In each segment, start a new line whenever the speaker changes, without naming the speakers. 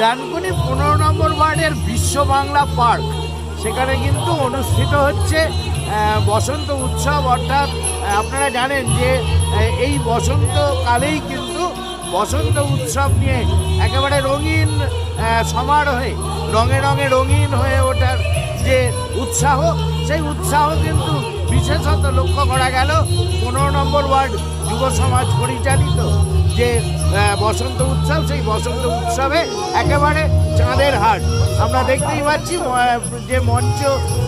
ডানকুনি পনেরো নম্বর ওয়ার্ডের বিশ্ব বাংলা পার্ক। সেখানে কিন্তু অনুষ্ঠিত হচ্ছে বসন্ত উৎসব। অর্থাৎ আপনারা জানেন যে এই বসন্তকালেই কিন্তু বসন্ত উৎসব নিয়ে একেবারে রঙিন সমারোহে, রঙে রঙে রঙিন হয়ে ওঠার যে উৎসাহ, সেই উৎসাহ কিন্তু বিশেষত লক্ষ্য করা গেল। পনেরো নম্বর ওয়ার্ড যুব সমাজ পরিচালিত যে বসন্ত উৎসব, সেই বসন্ত উৎসবে একেবারে চাঁদের হাট। আমরা দেখতেই পাচ্ছি যে মঞ্চ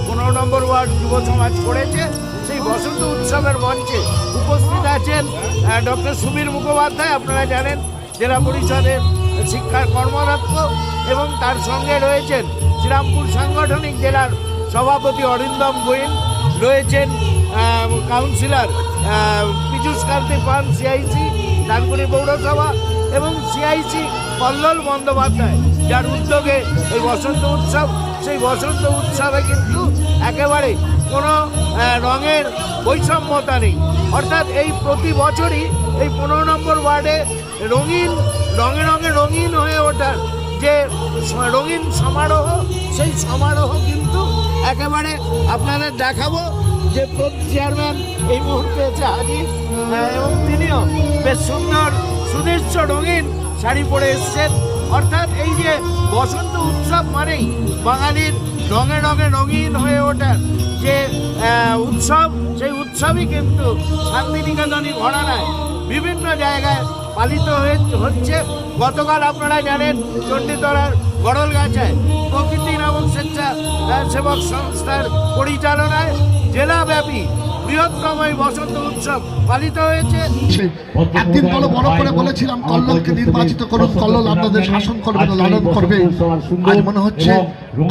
পনেরো নম্বর ওয়ার্ড যুব সমাজ করেছে, সেই বসন্ত উৎসবের মঞ্চে উপস্থিত আছেন ডক্টর সুবীর মুখোপাধ্যায়। আপনারা জানেন, জেলা পরিষদের শিক্ষার কর্মরত এবং তার সঙ্গে রয়েছেন শ্রীরামপুর সাংগঠনিক জেলার সভাপতি অরিন্দম গোয়েল, রয়েছেন কাউন্সিলর পীযূষ কান্তি পান সিআইসি ডানকুনি পৌরসভা এবং সিআইসি কল্লোল বন্দ্যোপাধ্যায়, যার উদ্যোগে এই বসন্ত উৎসব, সেই বসন্ত উৎসবে কিন্তু একেবারে কোনো রঙের বৈষম্যতা নেই। অর্থাৎ এই প্রতি বছরই এই পনেরো নম্বর ওয়ার্ডে রঙিন, রঙে রঙে রঙিন হয়ে ওঠার যে রঙিন সমারোহ, সেই সমারোহ কিন্তু একেবারে আপনাদের দেখাবো। যে চেয়ারম্যান এই মুহূর্তে এসে হাজির। এবং তিনিও বেশ সুন্দর, সুদৃশ্য রঙিন শাড়ি পরে এসছেন। অর্থাৎ এই যে বসন্ত উৎসব মানেই বাঙালির রঙে রঙে রঙিন হয়ে ওঠার যে উৎসব, সেই উৎসবই কিন্তু শান্তিনিকেতনই ভরা বিভিন্ন জায়গায় পালিত হয়ে হচ্ছে। গতকাল আপনারা জানেন চণ্ডীতলার গড়লগাছায় প্রকৃতি নামক স্বেচ্ছা সেবক সংস্থার পরিচালনায় জেলাব্যাপী বৃহত্তম এই বসন্ত উৎসব পালিত হয়েছে।
একদিন বড় বড় করে বলেছিলাম কল্লোলকে নির্বাচিত করুন কল্লোল আপনাদের শাসন করবে লালন করবে। আজ মনে হচ্ছে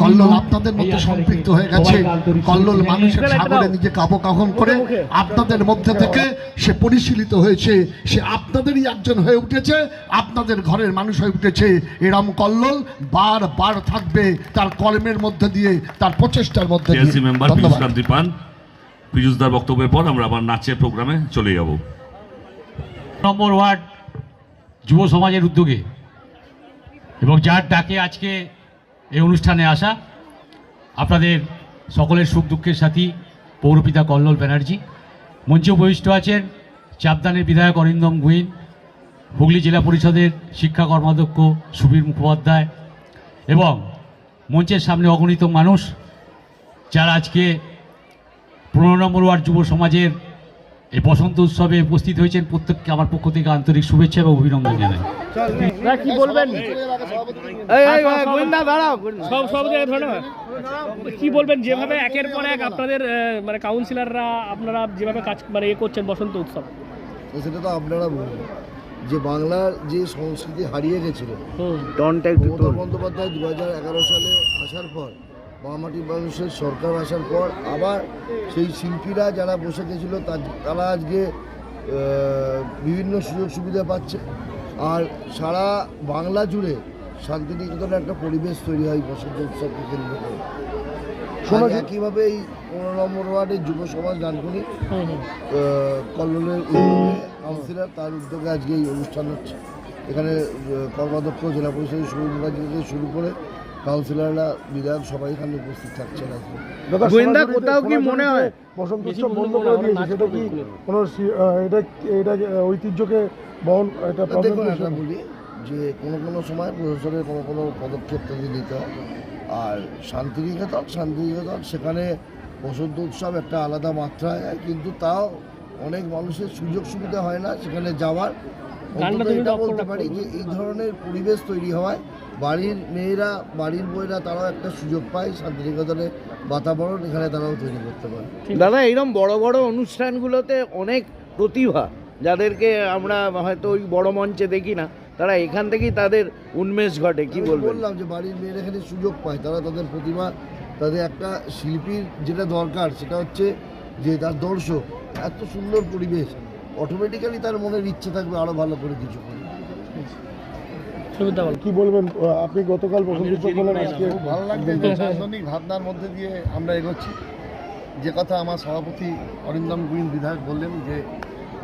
কল্লোল আপনাদের মধ্যে সম্পৃক্ত হয়ে গেছে। কল্লোল মানুষের সাগরে নিজেকে অবগাহন করে আপনাদের মধ্যে থেকে সে পরিশীলিত হয়েছে। সে আপনাদেরই একজন হয়ে উঠেছে আপনাদের ঘরের মানুষ হয়ে উঠেছে। এরম কল্লোল বার বার থাকবে তার কর্মের মধ্যে দিয়ে তার প্রচেষ্টার মধ্যে দিয়ে। ধন্যবাদ।
পীযূষদার বক্তব্যের পর আমরা আবার নাচের প্রোগ্রামে চলে যাব।
নম্বর ওয়ার্ড যুব সমাজের উদ্যোগে। এবং যার ডাকে আজকে এই অনুষ্ঠানে আসা আপনাদের সকলের সুখ দুঃখের সাথী পৌরপিতা কল্লোল ব্যানার্জি। মঞ্চে উপবিষ্ট আছেন চাপদানের বিধায়ক অরিন্দম গুইন, হুগলি জেলা পরিষদের শিক্ষা কর্মাধ্যক্ষ সুবীর মুখোপাধ্যায় এবং মঞ্চের সামনে অগণিত মানুষ যারা আজকে পনেরো নম্বর ওয়ার্ড যুব সমাজের এই বসন্ত উৎসবে উপস্থিত হয়েছেন প্রত্যেককে আমার পক্ষ থেকে আন্তরিক শুভেচ্ছা এবং অভিনন্দন জানাই।
কি বলবেন?
সব সব জায়গায় কি বলবেন যেভাবে একের পর এক আপনাদের মানে কাউন্সিলররা আপনারা যেভাবে কাজ মানে এ করছেন বসন্ত উৎসব।
সেটা তো আপনারা বলবেন যে বাংলার যে সংস্কৃতি হারিয়ে গেছিল মমতা বন্দ্যোপাধ্যায় দু হাজার এগারো সালে আসার পর বামাটি মানুষের সরকার আসার পর আবার সেই শিল্পীরা যারা বসে গেছিল তার- তারা আজকে বিভিন্ন সুযোগ সুবিধা পাচ্ছে। আর সারা বাংলা জুড়ে শান্তিনিকেতনে একটা পরিবেশ তৈরি হয় বসন্ত উৎসবকে কেন্দ্র করে। আর একইভাবে এই পনেরো নম্বর ওয়ার্ডের যুব সমাজ ডানকুনি কল্লোলের উদ্যোগে কাউন্সিলর তার উদ্যোগে আজকে এই অনুষ্ঠান হচ্ছে। এখানে কর্মাধ্যক্ষ জেলা পরিষদের মুখার্জি থেকে শুরু করে কাউন্সিলররা বিধায়ক সবাই এখানে উপস্থিত থাকছেন
গোয়েন্দা কোথাও কি মনে হয়?
বসন্ত বন্ধ করে দিয়েছে সেটা কি কোনো এটা এটা ঐতিহ্যকে বহন এটা
দেখুন একটা বলি যে কোনো কোনো সময় প্রশাসনের কোনো কোনো পদক্ষেপ তাদের নিতে হয়। আর শান্তিনিকেতন শান্তিনিকেতন সেখানে বসন্ত উৎসব একটা আলাদা মাত্রায় হয় কিন্তু তাও অনেক মানুষের সুযোগ সুবিধা হয় না সেখানে যাওয়ার। অন্তত এটা বলতে পারি যে এই ধরনের পরিবেশ তৈরি হওয়ায় বাড়ির মেয়েরা বাড়ির বইরা তারাও একটা সুযোগ পায় শান্তিনিকেতনের বাতাবরণ এখানে তারাও তৈরি করতে পারে।
দাদা এইরকম বড় বড় অনুষ্ঠানগুলোতে অনেক প্রতিভা যাদেরকে আমরা হয়তো ওই বড় মঞ্চে দেখি না তারা এখান থেকেই তাদের উন্মেষ ঘটে কি বলব
বললাম যে বাড়ির মেয়েরা এখানে সুযোগ পায় তারা তাদের প্রতিভা তাদের একটা শিল্পীর যেটা দরকার সেটা হচ্ছে যে তার দর্শক এত সুন্দর পরিবেশ অটোমেটিক্যালি তার মনের ইচ্ছে থাকবে আরও ভালো করে কিছু করে
সুবিধা বল
কি বলবেন আপনি গতকাল
খুব ভালো লাগছে যে দার্শনিক ভাবনার মধ্যে দিয়ে আমরা এগোচ্ছি। যে কথা আমার সভাপতি অরিন্দম গুইন বিধায়ক বললেন যে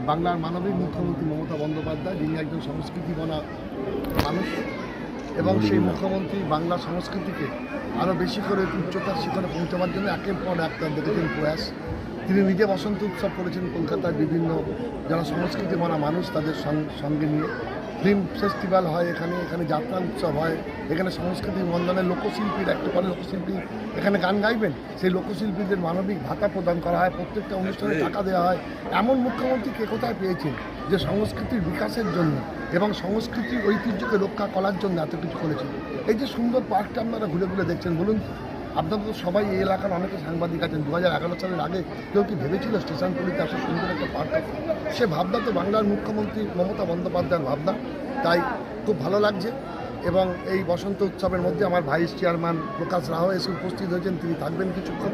বাংলার মানবিক মুখ্যমন্ত্রী মমতা বন্দ্যোপাধ্যায় যিনি একজন সংস্কৃতি বনা মানুষ
এবং সেই মুখ্যমন্ত্রী বাংলা সংস্কৃতিকে আরও বেশি করে উচ্চতার শিখরে পৌঁছাবার জন্য একের পর এক তার দেখেছেন প্রয়াস। তিনি নিজে বসন্ত উৎসব করেছেন কলকাতার বিভিন্ন যারা সংস্কৃতি মানা মানুষ তাদের সঙ্গে নিয়ে। ফিল্ম ফেস্টিভ্যাল হয় এখানে এখানে যাত্রা উৎসব হয়, এখানে সংস্কৃতি বন্ধনের লোকশিল্পীর, একটা পরে লোকশিল্পী এখানে গান গাইবেন, সেই লোকশিল্পীদের মানবিক ভাতা প্রদান করা হয়, প্রত্যেকটা অনুষ্ঠানে টাকা দেওয়া হয়। এমন মুখ্যমন্ত্রী কে কোথায় পেয়েছেন যে সংস্কৃতির বিকাশের জন্য এবং সংস্কৃতির ঐতিহ্যকে রক্ষা করার জন্য এত কিছু করেছেন? এই যে সুন্দর পার্কটা আপনারা ঘুরে ঘুরে দেখছেন, বলুন আপনাদের তো সবাই এই এলাকার অনেকে সাংবাদিক আছেন। দু হাজার এগারো সালের আগে কেউ কি ভেবেছিল স্টেশন পুলিতে এত সুন্দর একটা পার্ক সে ভাবনা তো বাংলার মুখ্যমন্ত্রী মমতা বন্দ্যোপাধ্যায়ের ভাবনা। তাই খুব ভালো লাগছে। এবং এই বসন্ত উৎসবের মধ্যে আমার ভাইস চেয়ারম্যান প্রকাশ রাও এসে উপস্থিত হয়েছেন। তিনি থাকবেন কিছুক্ষণ।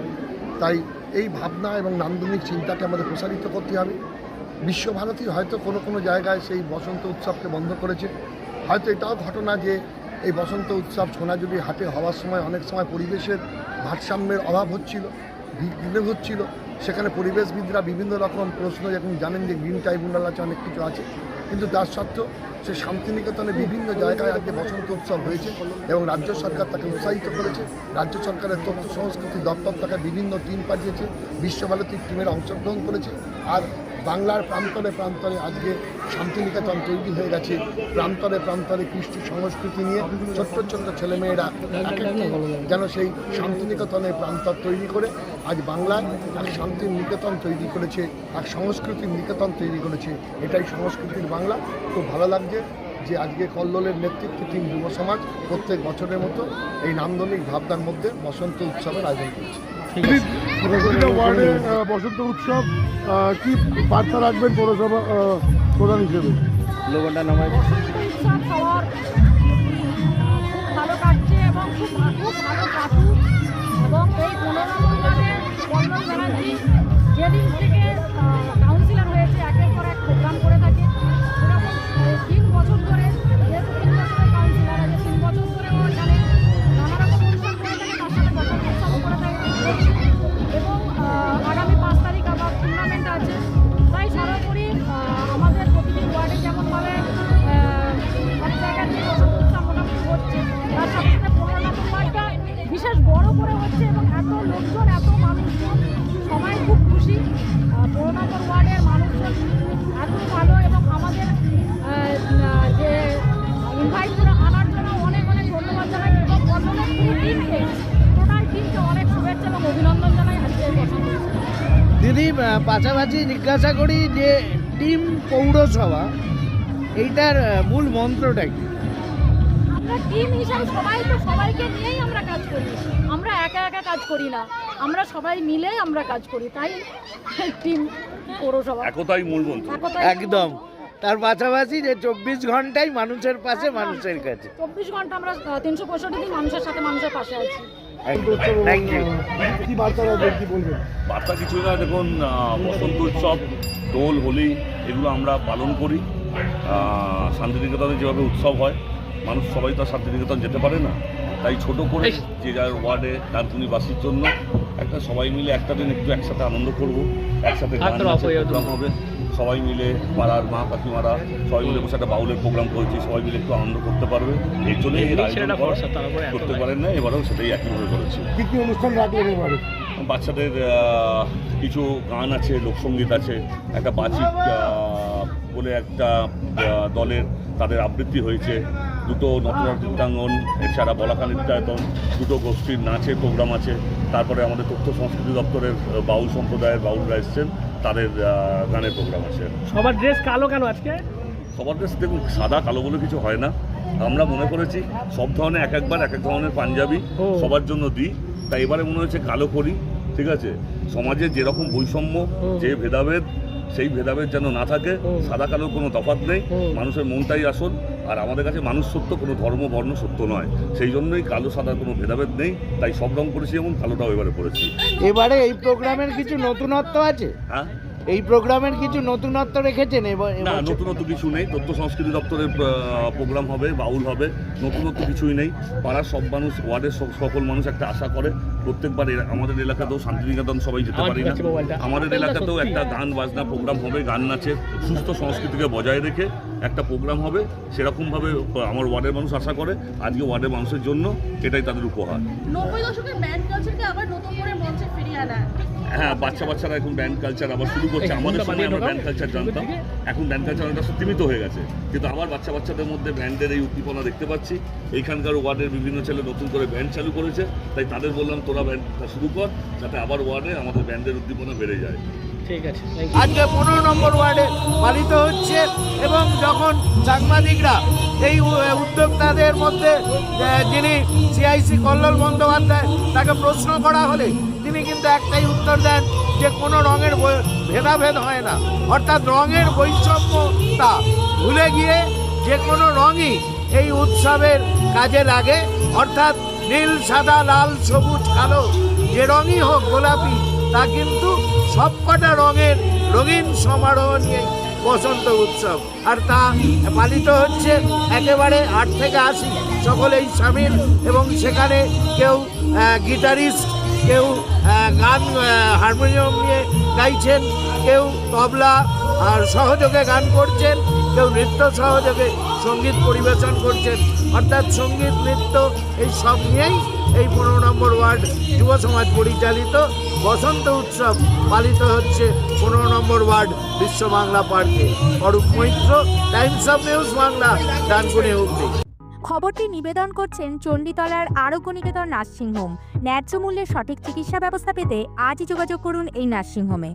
তাই এই ভাবনা এবং নান্দনিক চিন্তাকে আমাদের প্রসারিত করতে হবে। বিশ্বভারতী হয়তো কোনো কোনো জায়গায় সেই বসন্ত উৎসবকে বন্ধ করেছে। হয়তো এটাও ঘটনা যে এই বসন্ত উৎসব সোনাঝুরি হাটে হওয়ার সময় অনেক সময় পরিবেশের ভারসাম্যের অভাব হচ্ছিল বিঘ্ন হচ্ছিল। সেখানে পরিবেশবিদরা বিভিন্ন রকম প্রশ্ন যখন জানেন যে গ্রিন ট্রাইব্যুনাল আছে, অনেক কিছু আছে। কিন্তু তার সত্ত্বেও সে শান্তিনিকেতনে বিভিন্ন জায়গায় আজকে বসন্ত উৎসব হয়েছে এবং রাজ্য সরকার তাকে উৎসাহিত করেছে। রাজ্য সরকারের তথ্য সংস্কৃতি দপ্তর তাকে বিভিন্ন টিম পাঠিয়েছে, বিশ্বভারতীর টিমের অংশগ্রহণ করেছে। আর বাংলার প্রান্তরে প্রান্তরে আজকে শান্তিনিকেতন তৈরি হয়ে গেছে। প্রান্তরে প্রান্তরে কৃষ্টি সংস্কৃতি নিয়ে ছোট্ট ছোট্ট ছেলেমেয়েরা এক যেন সেই শান্তিনিকেতনের প্রান্তর তৈরি করে আজ বাংলার এক শান্তির নিকেতন তৈরি করেছে এক সংস্কৃতির নিকেতন তৈরি করেছে। এটাই সংস্কৃতির বাংলা। খুব ভালো লাগছে যে আজকে কল্লোলের নেতৃত্বে টিম যুব সমাজ প্রত্যেক বছরের মতো এই নান্দনিক ভাবনার মধ্যে বসন্ত উৎসবের আয়োজন করছে।
বসন্ত উৎসব কি বার্তা রাখবেন পৌরসভা প্রধান হিসেবে?
লোকটা ভালো কাটছে এবং খুব খুব ভালো কাটুক। এবং এই পনেরো নম্বরে ব্যানার্জি যেদিন থেকে এত ভালো এবং আমাদের যে ইনভাইট করে আনার জন্য অনেক অনেক ধন্যবাদ জানাই এবং কর্মনের পুরো টিমকে টোটাল টিমকে অনেক শুভেচ্ছা এবং অভিনন্দন জানাই আজকে
দিদি পাশাপাশি জিজ্ঞাসা করি যে টিম পৌরসভা এইটার মূল মন্ত্রটা কি?
আমরা টিম হিসাবে সবাই তো সবাইকে নিয়েই আমরা কাজ করি। আমরা একা একা কাজ করি না। আমরা সবাই মিলে আমরা কাজ করি তাই টিম। পৌরসভা।
একতাই মূল মন্ত্র।
একদম। তার পাশাপাশি যে চব্বিশ ঘন্টাই মানুষের পাশে মানুষের কাছে।
চব্বিশ ঘণ্টা আমরা তিনশো পঁয়ষট্টি দিন মানুষের সাথে মানুষের পাশে আছি।
বার্তা রাখবেন? কি বলবেন?
বার্তা কিছুই না দেখুন বসন্ত উৎসব দোল হোলি এগুলো আমরা পালন করি। শান্তিনিকেতনে যেভাবে উৎসব হয় মানুষ সবাই তো আর শান্তিনিকেতন যেতে পারে না। তাই ছোট করে যে যার ওয়ার্ডে ডানকুনিবাসীর জন্য একটা সবাই মিলে একটা দিন একটু একসাথে আনন্দ করব একসাথে গান প্রোগ্রাম হবে সবাই মিলে পাড়ার মা কাকিমারা সবাই মিলে বসে একটা বাউলের প্রোগ্রাম করেছি সবাই মিলে একটু আনন্দ করতে পারবে। এই জন্যই এর আয়োজন করতে পারেন না এবারেও সেটাই একইভাবে করেছি।
কি কি অনুষ্ঠান রাখলেন এবারে?
বাচ্চাদের কিছু গান আছে লোকসঙ্গীত আছে একটা বাচিক বলে একটা দলের তাদের আবৃত্তি হয়েছে। দুটো নটরাজ নৃত্যাঙ্গন এছাড়া বলাকা নৃত্যায়তন দুটো গোষ্ঠীর নাচের প্রোগ্রাম আছে। তারপরে আমাদের তথ্য সংস্কৃতি দপ্তরের বাউল সম্প্রদায়ের বাউলরা এসছেন তাদের গানের প্রোগ্রাম আছে।
সবার ড্রেস কালো কেন আজকে?
সবার ড্রেস দেখুন সাদা কালো বলে কিছু হয় না। আমরা মনে করেছি সব ধরনের এক একবার এক এক ধরনের পাঞ্জাবি সবার জন্য দিই। তাই এবারে মনে হয়েছে কালো করি ঠিক আছে? সমাজে যেরকম বৈষম্য যে ভেদাভেদ সেই ভেদাভেদ যেন না থাকে সাদা কালোর কোনো তফাৎ নেই। মানুষের মনটাই আসল। আর আমাদের কাছে মানুষ সত্য কোনো ধর্ম বর্ণ সত্য নয়। সেই জন্যই কালো সাদার কোনো ভেদাভেদ নেই। তাই সব রং করেছি এবং কালোটাও এবারে পড়েছি
এবারে এই প্রোগ্রামের কিছু নতুনত্ব আছে?
হ্যাঁ?
এই প্রোগ্রামের কিছু নতুনত্ব রেখেছেন এবার
না? নতুনত্ব কিছু নেই। তথ্য সংস্কৃতি দপ্তরের প্রোগ্রাম হবে বাউল হবে। নতুনত্ব কিছুই নেই। পাড়ার সব মানুষ ওয়ার্ডের সকল মানুষ একটা আশা করে প্রত্যেকবার এরা- আমাদের এলাকাতেও শান্তিনিকেতন সবাই যেতে পারি না। আমাদের এলাকাতেও একটা গান বাজনা প্রোগ্রাম হবে গান নাচের সুস্থ সংস্কৃতিকে বজায় রেখে একটা প্রোগ্রাম হবে। সেরকমভাবে আমার ওয়ার্ডের মানুষ আশা করে আজকে ওয়ার্ডের মানুষের জন্য এটাই তাদের উপহার।
নব্বই দশকের ব্যান্ড কালচারকে আবার নতুন করে মঞ্চে ফিরিয়ে আনা।
হ্যাঁ বাচ্চা বাচ্চারা এখন ব্যান্ড কালচার আবার শুরু করছে। আমাদের সময় আমরা ব্যান্ড কালচার জানতাম। এখন ব্যান্ড কালচার অনেকটা সীমিত হয়ে গেছে। কিন্তু আমার বাচ্চা বাচ্চাদের মধ্যে ব্যান্ডের এই উদ্দীপনা দেখতে পাচ্ছি। এইখানকার ওয়ার্ডের বিভিন্ন ছেলে নতুন করে ব্যান্ড চালু করেছে। তাই তাদের বললাম তোরা ব্যান্ডটা শুরু কর যাতে আবার ওয়ার্ডে আমাদের ব্যান্ডের উদ্দীপনা বেড়ে যায়।
ঠিক আছে
আজকে পনেরো নম্বর ওয়ার্ডে পালিত হচ্ছে এবং যখন সাংবাদিকরা এই উদ্যোক্তাদের মধ্যে যিনি সিআইসি কল্লোল বন্দ্যোপাধ্যায় তাকে প্রশ্ন করা হলে তিনি কিন্তু একটাই উত্তর দেন যে কোনো রঙের ভেদাভেদ হয় না। অর্থাৎ রঙের বৈষম্যতা ভুলে গিয়ে যে কোনো রঙই এই উৎসবের কাজে লাগে। অর্থাৎ নীল, সাদা, লাল, সবুজ, কালো, যে রঙই হোক, গোলাপি তা কিন্তু সবকটা রঙের রঙিন সমারোহ নিয়ে বসন্ত উৎসব। আর তা পালিত হচ্ছে একেবারে আট থেকে আশি। সকলেই সামিল এবং সেখানে কেউ গিটারিস্ট, কেউ গান হারমোনিয়াম নিয়ে গাইছেন, কেউ তবলা আর সহযোগে গান করছেন, কেউ নৃত্য সহযোগে সংগীত পরিবেশন করছেন। অর্থাৎ সংগীত, নৃত্য এই সব নিয়েই এই পনেরো নম্বর ওয়ার্ড যুব সমাজ পরিচালিত। বসন্ত উৎসব পালিত হচ্ছে পনেরো নম্বর ওয়ার্ড বিশ্ব বাংলা পার্কে। Arup Maitra, times of news Bangla, Dankuni Hooghly
খবরটি নিবেদন করছেন চণ্ডীতলার আরোগ্য নিকেতন নার্সিংহোম। ন্যায্য মূল্যে সঠিক চিকিৎসা ব্যবস্থা পেতে আজই যোগাযোগ করুন এই নার্সিংহোমে।